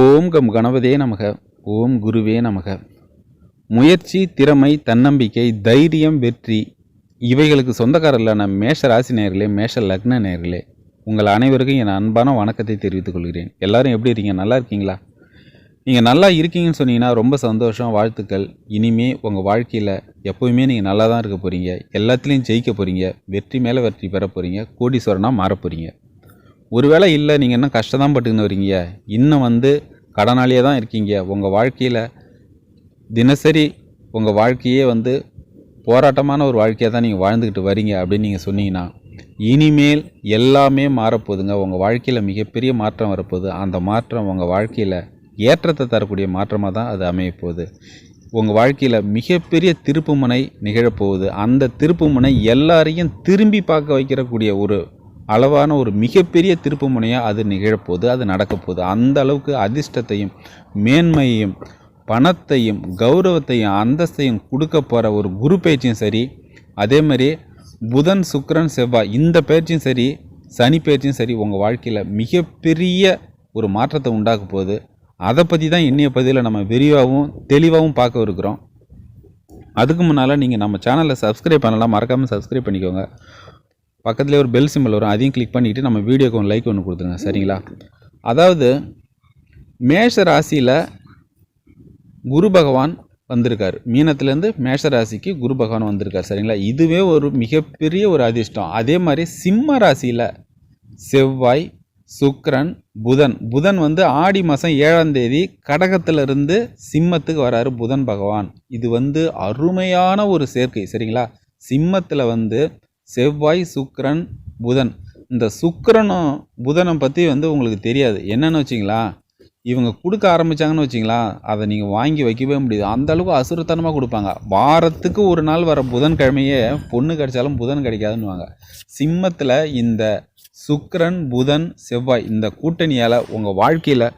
ஓம் come கணபதே நமக ஓம் குருவே நமக. முயற்சி திறமை தன்னம்பிக்கை தைரியம் வெற்றி இவைகளுக்கு சொந்தக்காரர்களான மேஷ ராசி நேர்களே மேஷ லக்ன நேர்களே உங்கள் அனைவருக்கும் என் அன்பான வணக்கத்தை தெரிவித்துக் கொள்கிறேன். எல்லாரும் எப்படி இருக்கீங்க? நல்லா இருக்கீங்களா? நீங்கள் நல்லா இருக்கீங்கன்னு சொன்னீங்கன்னா ரொம்ப சந்தோஷம் வாழ்த்துக்கள். இனிமே உங்கள் வாழ்க்கையில் எப்போவுமே நீங்கள் நல்லா தான் இருக்க போகிறீங்க எல்லாத்துலேயும் ஜெயிக்க போகிறீங்க வெற்றி மேலே வெற்றி பெற போகிறீங்க கோடீஸ்வரனாக மாற போகிறீங்க ஒருவேளை இல்லை நீங்கள் இன்னும் கஷ்டம் தான் பட்டுக்கின்னு வரீங்க. இன்னும் வந்து கடனாளியே தான் இருக்கீங்க. உங்கள் வாழ்க்கையில் தினசரி உங்கள் வாழ்க்கையே வந்து போராட்டமான ஒரு வாழ்க்கையை தான் நீங்கள் வாழ்ந்துக்கிட்டு வரீங்க அப்படின்னு நீங்கள் சொன்னீங்கன்னா இனிமேல் எல்லாமே மாறப்போகுதுங்க. உங்கள் வாழ்க்கையில் மிகப்பெரிய மாற்றம் வரப்போகுது. அந்த மாற்றம் உங்கள் வாழ்க்கையில் ஏற்றத்தை தரக்கூடிய மாற்றமாக தான் அது அமையப்போகுது. உங்கள் வாழ்க்கையில் மிகப்பெரிய திருப்புமுனை நிகழப்போகுது. அந்த திருப்புமுனை எல்லாரையும் திரும்பி பார்க்க வைக்கிறக்கூடிய ஒரு அளவான ஒரு மிகப்பெரிய திருப்புமுனையாக அது நிகழப்போகுது அது நடக்கப்போகுது. அந்த அளவுக்கு அதிர்ஷ்டத்தையும் மேன்மையையும் பணத்தையும் கௌரவத்தையும் அந்தஸ்தையும் கொடுக்க போகிற ஒரு குரு பயிற்சியும் சரி அதே மாதிரி புதன் சுக்கரன் செவ்வாய் இந்த பயிற்சியும் சரி சனி பயிற்சியும் சரி உங்கள் வாழ்க்கையில் மிகப்பெரிய ஒரு மாற்றத்தை உண்டாக்க போகுது. அதை பற்றி தான் இன்றைய பதிவில் நம்ம விரிவாகவும் தெளிவாகவும் பார்க்க இருக்கிறோம். அதுக்கு முன்னால் நீங்கள் நம்ம சேனலை சப்ஸ்கிரைப் பண்ணலாம். மறக்காமல் சப்ஸ்கிரைப் பண்ணிக்கோங்க. பக்கத்துலேயே ஒரு பெல் சிம்பிள் வரும். அதையும் கிளிக் பண்ணிவிட்டு நம்ம வீடியோக்கு ஒரு லைக் ஒன்று கொடுத்துருங்க. சரிங்களா? அதாவது மேஷ ராசியில் குரு பகவான் வந்திருக்கார். மீனத்துலேருந்து மேஷ ராசிக்கு குரு பகவான் வந்திருக்கார். சரிங்களா? இதுவே ஒரு மிகப்பெரிய ஒரு அதிர்ஷ்டம். அதே மாதிரி சிம்ம ராசியில் செவ்வாய் சுக்ரன் புதன். புதன் வந்து ஆடி மாதம் ஏழாம் தேதி கடகத்திலிருந்து சிம்மத்துக்கு வராரு புதன் பகவான். இது வந்து அருமையான ஒரு சேர்க்கை. சரிங்களா? சிம்மத்தில் வந்து செவ்வாய் சுக்கரன் புதன். இந்த சுக்கரனும் புதனை பற்றி வந்து உங்களுக்கு தெரியாது. என்னென்னு வச்சிங்களா? இவங்க கொடுக்க ஆரம்பிச்சாங்கன்னு வச்சிங்களா? அதை நீங்கள் வாங்கி வைக்கவே முடியாது. அந்த அளவுக்கு அசுரத்தனமாக கொடுப்பாங்க. வாரத்துக்கு ஒரு நாள் வர புதன்கிழமையே பொண்ணு கிடைச்சாலும் புதன் கிடைக்காதுன்னுவாங்க. சிம்மத்தில் இந்த சுக்கரன் புதன் செவ்வாய் இந்த கூட்டணியால் உங்கள் வாழ்க்கையில்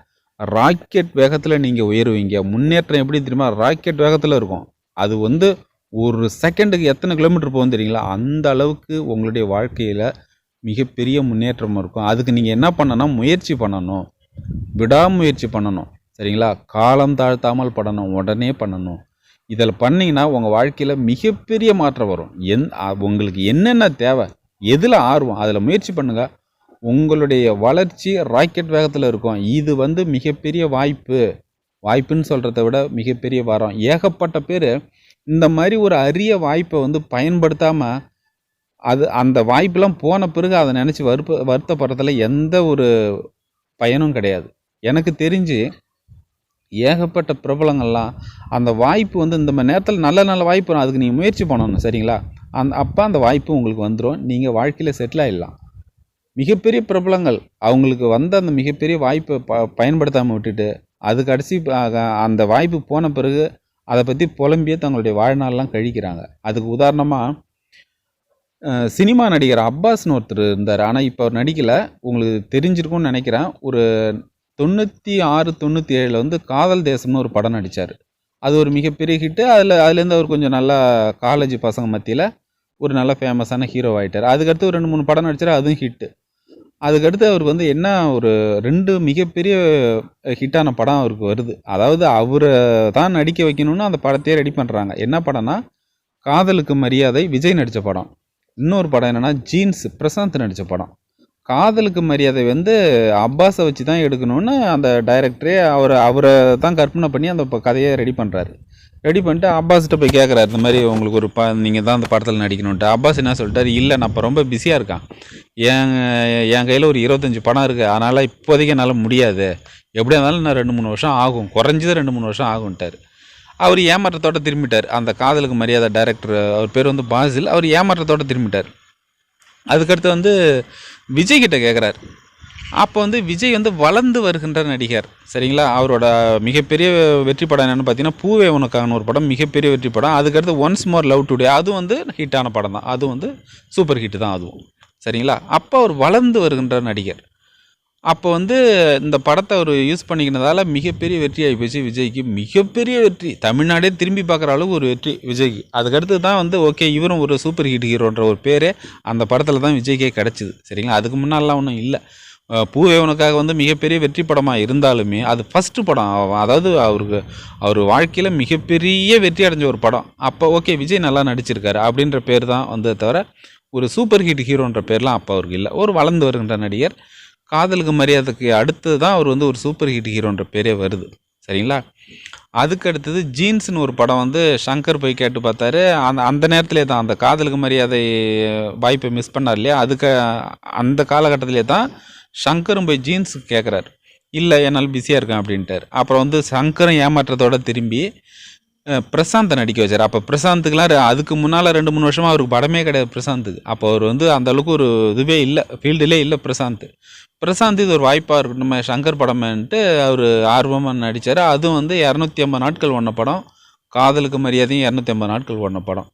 ராக்கெட் வேகத்தில் நீங்கள் உயருவீங்க. முன்னேற்றம் எப்படி தெரியுமா? ராக்கெட் வேகத்தில் இருக்கும். அது வந்து ஒரு செகண்டுக்கு எத்தனை கிலோமீட்டர் போகும் தெரியுங்களா? அந்த அளவுக்கு உங்களுடைய வாழ்க்கையில் மிகப்பெரிய முன்னேற்றம் இருக்கும். அதுக்கு நீங்கள் என்ன பண்ணணும்? முயற்சி பண்ணணும். விடாமுயற்சி பண்ணணும். சரிங்களா? காலம் தாழ்த்தாமல் பண்ணணும் உடனே பண்ணணும். இதில் பண்ணிங்கன்னா உங்கள் வாழ்க்கையில் மிகப்பெரிய மாற்றம் வரும். என் உங்களுக்கு என்னென்ன தேவை? எதில் ஆர்வம்? அதில் முயற்சி பண்ணுங்கள் உங்களுடைய வளர்ச்சி ராக்கெட் வேகத்தில் இருக்கும். இது வந்து மிகப்பெரிய வாய்ப்பு. வாய்ப்புன்னு சொல்கிறத விட மிகப்பெரிய வரம். ஏகப்பட்ட பேர் இந்த மாதிரி ஒரு அரிய வாய்ப்பை வந்து பயன்படுத்தாமல் அது அந்த வாய்ப்பெல்லாம் போன பிறகு அதை நினச்சி வருப்ப வருத்தப்படுறதுல எந்த ஒரு பயனும் கிடையாது. எனக்கு தெரிஞ்சு ஏகப்பட்ட பிரபலங்கள்லாம் அந்த வாய்ப்பு வந்து இந்த மாதிரி நேரத்தில் நல்ல நல்ல வாய்ப்பு வரும். அதுக்கு நீங்கள் முயற்சி பண்ணணும் சரிங்களா? அந்த அப்போ அந்த வாய்ப்பு உங்களுக்கு வந்துடும் நீங்கள் வாழ்க்கையில் செட்டில் ஆகிடலாம் மிகப்பெரிய பிரபலங்கள் அவங்களுக்கு வந்த அந்த மிகப்பெரிய வாய்ப்பை ப பயன்படுத்தாமல் விட்டுட்டு அது கடைசி அந்த வாய்ப்பு போன பிறகு அதை பற்றி புலம்பியே தங்களுடைய வாழ்நாள்லாம் கழிக்கிறாங்க. அதுக்கு உதாரணமாக சினிமா நடிகர் அப்பாஸ்னு ஒருத்தர் இருந்தார். ஆனால் இப்போ அவர் நடிக்கலை. உங்களுக்கு தெரிஞ்சிருக்கும்னு நினைக்கிறேன். ஒரு தொண்ணூற்றி ஆறு தொண்ணூற்றி ஏழில் வந்து காதல் தேசம்னு ஒரு படம் நடித்தார் அது ஒரு மிகப்பெரிய ஹிட்டு அதில் அதுலேருந்து அவர் கொஞ்சம் நல்லா காலேஜ் பசங்க மத்தியில் ஒரு நல்ல ஃபேமஸான ஹீரோ ஆகிட்டார் அதுக்கடுத்து ஒரு ரெண்டு மூணு படம் நடித்தார் அதுவும் ஹிட்டு அதுக்கடுத்து அவருக்கு வந்து என்ன ஒரு ரெண்டு மிகப்பெரிய ஹிட்டான படம் அவருக்கு வருது. அதாவது அவரை தான் நடிக்க வைக்கணும்னு அந்த படத்தையே ரெடி பண்ணுறாங்க என்ன படம்னா காதலுக்கு மரியாதை விஜய் நடித்த படம். இன்னொரு படம் என்னென்னா ஜீன்ஸ் பிரசாந்த் நடித்த படம். காதலுக்கு மரியாதை வந்து அப்பாஸை வச்சு தான் எடுக்கணும்னு அந்த டைரக்டரே அவர் அவரை தான் கற்பனை பண்ணி அந்த கதையை ரெடி பண்ணுறாரு ரெடி பண்ணிட்டு அப்பாஸ்கிட்ட போய் கேட்குறாரு இந்த மாதிரி உங்களுக்கு ஒரு ப நீங்கள் தான் அந்த படத்தில் நடிக்கணுன்ட்டு அப்பாஸ் என்ன சொல்லிட்டாரு? இல்லை நான் இப்போ ரொம்ப பிஸியாக இருக்கான். என் என் கையில் ஒரு இருபத்தஞ்சி படம் இருக்குது அதனால் இப்போதைக்கு என்னால் முடியாது. எப்படியா இருந்தாலும் நான் ரெண்டு மூணு வருஷம் ஆகும். குறைஞ்சது ரெண்டு மூணு வருஷம் ஆகும்ட்டார். அவர் ஏமாற்றத்தோட திரும்பிட்டார். அந்த காதலுக்கு மரியாதை டைரக்டர் அவர் பேர் வந்து பாசில். அவர் ஏமாற்றத்தோட திரும்பிட்டார். அதுக்கடுத்து வந்து விஜய் கிட்ட கேட்குறாரு அப்போ வந்து விஜய் வந்து வளர்ந்து வருகின்ற நடிகர். சரிங்களா? அவரோட மிகப்பெரிய வெற்றி படம் என்னென்னு பார்த்தீங்கன்னா பூவே உனக்கான ஒரு படம் மிகப்பெரிய வெற்றி படம். அதுக்கடுத்து ஒன்ஸ் மோர் லவ் டுடே அதுவும் வந்து ஹிட்டான படம் தான். அதுவும் வந்து சூப்பர் ஹிட் தான் அதுவும். சரிங்களா? அப்போ அவர் வளர்ந்து வருகின்ற நடிகர். அப்போ வந்து இந்த படத்தை அவர் யூஸ் பண்ணிக்கினதால மிகப்பெரிய வெற்றி ஆகி போச்சு விஜய்க்கு. மிகப்பெரிய வெற்றி. தமிழ்நாடே திரும்பி பார்க்குற அளவுக்கு ஒரு வெற்றி விஜய்க்கு. அதுக்கடுத்து தான் வந்து ஓகே இவரும் ஒரு சூப்பர் ஹிட் ஹீரோன்ற ஒரு பேரே அந்த படத்தில் தான் விஜய்க்கே கிடச்சிது. சரிங்களா? அதுக்கு முன்னாடிலாம் ஒன்றும் இல்லை. பூவேவனுக்காக வந்து மிகப்பெரிய வெற்றி படமாக இருந்தாலுமே அது ஃபஸ்ட்டு படம். அதாவது அவருக்கு அவர் வாழ்க்கையில் மிகப்பெரிய வெற்றி அடைஞ்ச ஒரு படம். அப்போ ஓகே விஜய் நல்லா நடிச்சிருக்காரு அப்படின்ற பேர் தான் வந்ததை தவிர ஒரு சூப்பர் ஹிட் ஹீரோன்ற பேர்லாம் அப்போ அவருக்கு இல்லை. ஒரு வளர்ந்து வருகின்ற நடிகர். காதலுக்கு மரியாதைக்கு அடுத்து தான் அவர் வந்து ஒரு சூப்பர் ஹிட் ஹீரோன்ற பேரே வருது. சரிங்களா? அதுக்கு அடுத்தது ஜீன்ஸ்னு ஒரு படம் வந்து சங்கர் போய் கேட்டு பார்த்தாரு. அந்த அந்த நேரத்திலே தான் அந்த காதலுக்கு மரியாதை வாய்ப்பை மிஸ் பண்ணார் இல்லையா? அதுக்கு அந்த காலகட்டத்திலே தான் சங்கரும் போய் ஜீன்ஸ் கேட்குறாரு இல்லை என்னால் பிஸியாக இருக்கேன் அப்படின்ட்டார். அப்புறம் வந்து சங்கரும் ஏமாற்றத்தோட திரும்பி பிரசாந்தை நடிக்க வச்சார். அப்போ பிரசாந்துக்குலாம் அதுக்கு முன்னால் ரெண்டு மூணு வருஷமாக அவருக்கு படமே கிடையாது பிரசாந்துக்கு அப்போ அவர் வந்து அந்த அளவுக்கு ஒரு இதுவே இல்லை ஃபீல்டுலே இல்லை பிரசாந்த். பிரசாந்த் இது ஒரு வாய்ப்பாக இருக்கும் நம்ம சங்கர் படமேன்ட்டு அவர் ஆர்வமாக நடித்தார் அதுவும் வந்து இரநூத்தி ஐம்பது நாட்கள் ஒன்ன படம். காதலுக்கு மரியாதையும் இரநூத்தி ஐம்பது நாட்கள் ஒன்ன படம்.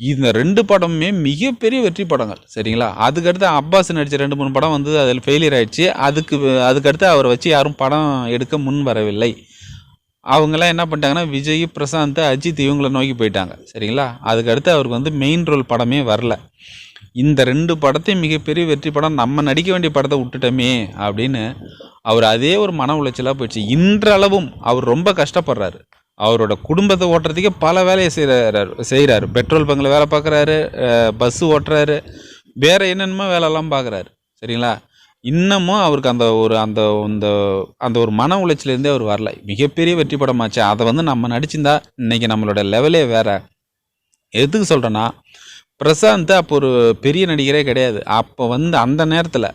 இந்த ரெண்டு படமுமே மிகப்பெரிய வெற்றி படங்கள் சரிங்களா? அதுக்கடுத்து அப்பாஸ் நடித்த ரெண்டு மூணு படம் வந்து அதில் ஃபெயிலியர் ஆயிடுச்சு. அதுக்கு அதுக்கடுத்து அவரை வச்சு யாரும் படம் எடுக்க முன் வரவில்லை. அவங்கெல்லாம் என்ன பண்ணிட்டாங்கன்னா விஜய் பிரசாந்த் அஜித் இவங்கள நோக்கி போயிட்டாங்க. சரிங்களா? அதுக்கடுத்து அவருக்கு வந்து மெயின் ரோல் படமே வரல. இந்த ரெண்டு படத்தையும் மிகப்பெரிய வெற்றி படம் நம்ம நடிக்க வேண்டிய படத்தை விட்டுட்டோமே அப்படின்னு அவர் அதே ஒரு மன உளைச்சலாக போயிடுச்சு. இன்றளவும் அவர் ரொம்ப கஷ்டப்படுறாரு. அவரோட குடும்பத்தை ஓட்டுறதுக்கே பல வேலையை செய்கிறாரு செய்கிறாரு பெட்ரோல் பங்கில் வேலை பார்க்குறாரு பஸ்ஸு ஓட்டுறாரு வேறு என்னென்னமோ வேலைலாம் பார்க்குறாரு. சரிங்களா? இன்னமும் அவருக்கு அந்த ஒரு அந்த அந்த அந்த ஒரு மன உளைச்சலேருந்தே அவர் வரல. மிகப்பெரிய வெற்றி படமாச்சு. அதை வந்து நம்ம நடிச்சிருந்தா இன்னைக்கு நம்மளோட லெவலே வேற. எதுக்கு சொல்கிறேன்னா பிரசாந்த் அப்போ ஒரு பெரிய நடிகரே கிடையாது. அப்போ வந்து அந்த நேரத்தில்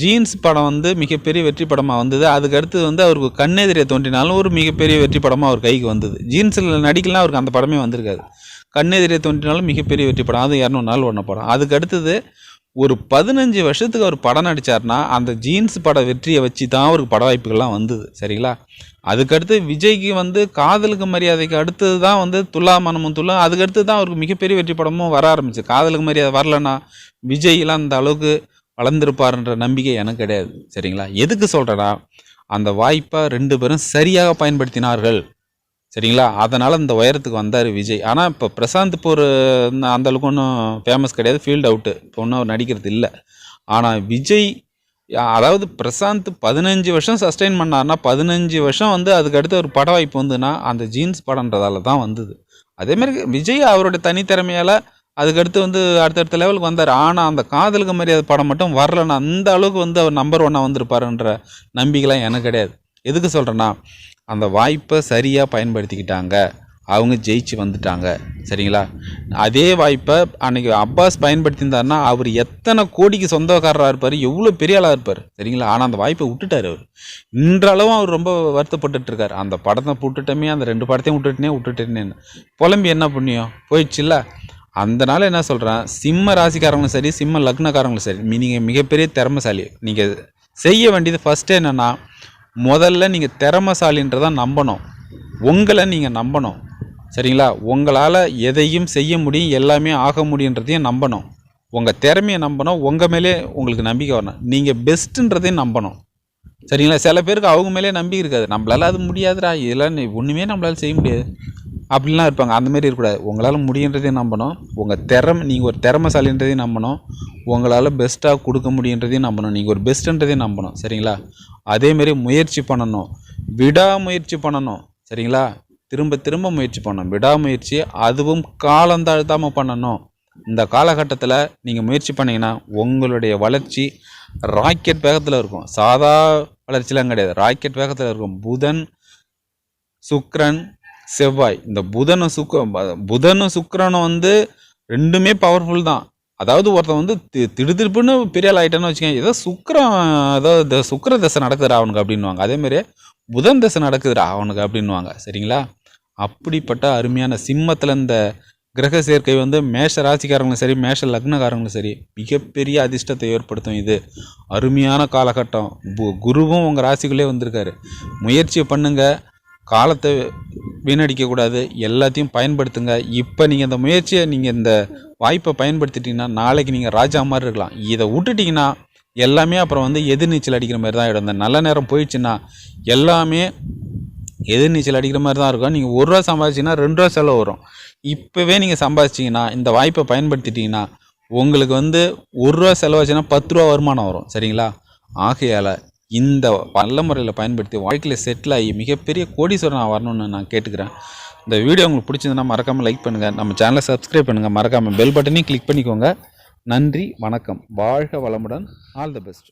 ஜீன்ஸ் படம் வந்து மிகப்பெரிய வெற்றி படமாக வந்தது. அதுக்கடுத்து வந்து அவருக்கு கண்ணெதிரே தோன்றினாலும் ஒரு மிகப்பெரிய வெற்றி படமாக அவர் கைக்கு வந்தது. ஜீன்ஸில் நடிக்கலாம் அவருக்கு அந்த படமே வந்திருக்காது. கண்ணெதிரே தோன்றினாலும் மிகப்பெரிய வெற்றி படம். அது இரநூறு நாள் ஒன்று படம். அதுக்கு அடுத்தது ஒரு பதினஞ்சு வருஷத்துக்கு அவர் படம் நடித்தார்னா அந்த ஜீன்ஸ் பட வெற்றியை வச்சு தான் அவருக்கு பட வாய்ப்புகள்லாம் வந்தது சரிங்களா? அதுக்கடுத்து விஜய்க்கு வந்து காதலுக்கு மரியாதைக்கு அடுத்தது தான் வந்து துல்லா மனமும் துல்லா அதுக்கடுத்து தான் அவருக்கு மிகப்பெரிய வெற்றி படமும் வர ஆரம்பிச்சு. காதலுக்கு மரியாதை வரலன்னா விஜய்லாம் அந்த அளவுக்கு வளர்ந்துருப்பாருன்ற நம்பிக்கை எனக்கு கிடையாது சரிங்களா? எதுக்கு சொல்கிறேன்னா அந்த வாய்ப்பை ரெண்டு பேரும் சரியாக பயன்படுத்தினார்கள். சரிங்களா? அதனால் இந்த உயரத்துக்கு வந்தார் விஜய். ஆனால் இப்போ பிரசாந்த் இப்போ ஒரு அந்த அளவுக்கு ஒன்றும் ஃபேமஸ் கிடையாது. ஃபீல்டு அவுட்டு இப்போ ஒன்றும் அவர் நடிக்கிறது இல்லை. ஆனால் விஜய் அதாவது பிரசாந்த் பதினஞ்சு வருஷம் சஸ்டெயின் பண்ணார்னா பதினஞ்சு வருஷம் வந்து அதுக்கு அடுத்து ஒரு பட வாய்ப்பு வந்துன்னா அந்த ஜீன்ஸ் படன்றதால தான் வந்தது. அதேமாதிரி விஜய் அவரோட தனித்திறமையால் அதுக்கடுத்து வந்து அடுத்தடுத்த லெவலுக்கு வந்தார். ஆனால் அந்த காதலுக்கு மரியாதை படம் மட்டும் வரலன்னா அந்த அளவுக்கு வந்து அவர் நம்பர் ஒன்னாக வந்திருப்பாருன்ற நம்பிக்கைலாம் எனக்கு கிடையாது. எதுக்கு சொல்கிறேன்னா அந்த வாய்ப்பை சரியாக பயன்படுத்திக்கிட்டாங்க. அவங்க ஜெயிச்சு வந்துட்டாங்க. சரிங்களா? அதே வாய்ப்பை அன்னைக்கு அப்பாஸ் பயன்படுத்தியிருந்தாருன்னா அவர் எத்தனை கோடிக்கு சொந்தக்காரராக இருப்பார் எவ்வளோ பெரிய ஆளாக இருப்பார் சரிங்களா? ஆனால் அந்த வாய்ப்பை விட்டுட்டார் அவர். இன்றளவும் அவர் ரொம்ப வருத்தப்பட்டுட்டு அந்த படத்தை விட்டுட்டோமே அந்த ரெண்டு படத்தையும் விட்டுட்டேனே விட்டுட்டேன்னு புலம்பி என்ன புண்ணியம் போயிடுச்சுல்ல? அதனால என்ன சொல்கிறேன் சிம்ம ராசிக்காரங்களும் சரி சிம்ம லக்னக்காரங்களும் சரி நீங்கள் மிகப்பெரிய திறமைசாலி. நீங்கள் செய்ய வேண்டியது ஃபஸ்ட்டு என்னென்னா முதல்ல நீங்கள் திறமைசாலின்றதை நம்பணும். உங்களை நீங்கள் நம்பணும். சரிங்களா? உங்களால் எதையும் செய்ய முடியும் எல்லாமே ஆக முடியுன்றதையும் நம்பணும். உங்கள் திறமையை நம்பணும் உங்கள் மேலே உங்களுக்கு நம்பிக்கை வரணும். நீங்கள் பெஸ்ட்டுன்றதையும் நம்பணும். சரிங்களா? சில பேருக்கு அவங்க மேலே நம்பிக்கை இருக்காது. நம்மளால் அது முடியாதுடா. இதெல்லாம் நீ ஒன்றுமே நம்மளால் செய்ய முடியாது. அப்படிலாம் இருப்பாங்க. அந்த மாதிரி இருக்கக்கூடாது. உங்களால் முடியுன்றதையும் நம்பணும். உங்கள் திறமை நீங்கள் ஒரு திறமைசாலின்றதையும் நம்பணும். உங்களால் பெஸ்ட்டாக கொடுக்க முடியுன்றதையும் நம்பணும். நீங்கள் ஒரு பெஸ்ட்டுன்றதையும் நம்பணும். சரிங்களா? அதேமாரி முயற்சி பண்ணணும். விடாமுயற்சி பண்ணணும். சரிங்களா? திரும்ப திரும்ப முயற்சி பண்ணணும். விடாமுயற்சி அதுவும் காலந்தாழ்த்தாமல் பண்ணணும். இந்த காலகட்டத்தில் நீங்கள் முயற்சி பண்ணீங்கன்னா உங்களுடைய வளர்ச்சி ராக்கெட் வேகத்தில் இருக்கும். சாதா வளர்ச்சிலாம் கிடையாது. ராக்கெட் வேகத்தில் இருக்கும். புதன் சுக்ரன் செவ்வாய் இந்த புதனும் சுக்க புதனும் சுக்கிரனும் வந்து ரெண்டுமே பவர்ஃபுல் தான். அதாவது ஒருத்தன் வந்து தி- திடுதிருப்புன்னு பெரிய ஆள் ஆகிட்டான்னு வச்சுக்கோங்க ஏதோ சுக்கரம் ஏதோ இந்த சுக்கர தசை நடக்குதுடா அவனுக்கு அப்படின்வாங்க அதேமாரி புதன் தசை நடக்குதுடா அவனுக்கு அப்படின்வாங்க சரிங்களா? அப்படிப்பட்ட அருமையான சிம்மத்தில் இந்த கிரக சேர்க்கை வந்து மேஷ ராசிக்காரங்களும் சரி மேஷ லக்னக்காரங்களும் சரி மிகப்பெரிய அதிர்ஷ்டத்தை ஏற்படுத்தும் இது. அருமையான காலகட்டம். பு- குருவும் உங்கள் ராசிக்குள்ளே வந்திருக்காரு. முயற்சி பண்ணுங்கள் காலத்தை வீணடிக்கக்கூடாது. எல்லாத்தையும் பயன்படுத்துங்க. இப்போ நீங்கள் இந்த முயற்சியை நீங்கள் இந்த வாய்ப்பை பயன்படுத்திட்டிங்கன்னா நாளைக்கு நீங்கள் ராஜா மாதிரி இருக்கலாம். இதை விட்டுட்டிங்கன்னா எல்லாமே அப்புறம் வந்து எதிர்நீச்சல் அடிக்கிற மாதிரி தான் ஆகிடும் இந்த நல்ல நேரம் போயிடுச்சுன்னா எல்லாமே எதிர்நீச்சல் அடிக்கிற மாதிரி தான் இருக்கும். நீங்கள் ஒரு ரூபா சம்பாதிச்சிங்கன்னா ரெண்டு ரூபா செலவு வரும். இப்போவே நீங்கள் சம்பாதிச்சிங்கன்னா இந்த வாய்ப்பை பயன்படுத்திட்டிங்கன்னா உங்களுக்கு வந்து ஒரு ரூபா செலவாச்சுன்னா பத்து ரூபா வருமானம் வரும். சரிங்களா? ஆகையால் இந்த நல்ல முறையில் பயன்படுத்தி வாழ்க்கையில் செட்டில் ஆகி மிகப்பெரிய கோடீஸ்வரன் வரணும்னு நான் கேட்டுக்கிறேன். இந்த வீடியோ உங்களுக்கு பிடிச்சதுன்னா மறக்காமல் லைக் பண்ணுங்கள் நம்ம சேனலை சப்ஸ்கிரைப் பண்ணுங்கள் மறக்காமல் பெல் பட்டனையும் கிளிக் பண்ணிக்கோங்க. நன்றி வணக்கம். வாழ்க வளமுடன். All the best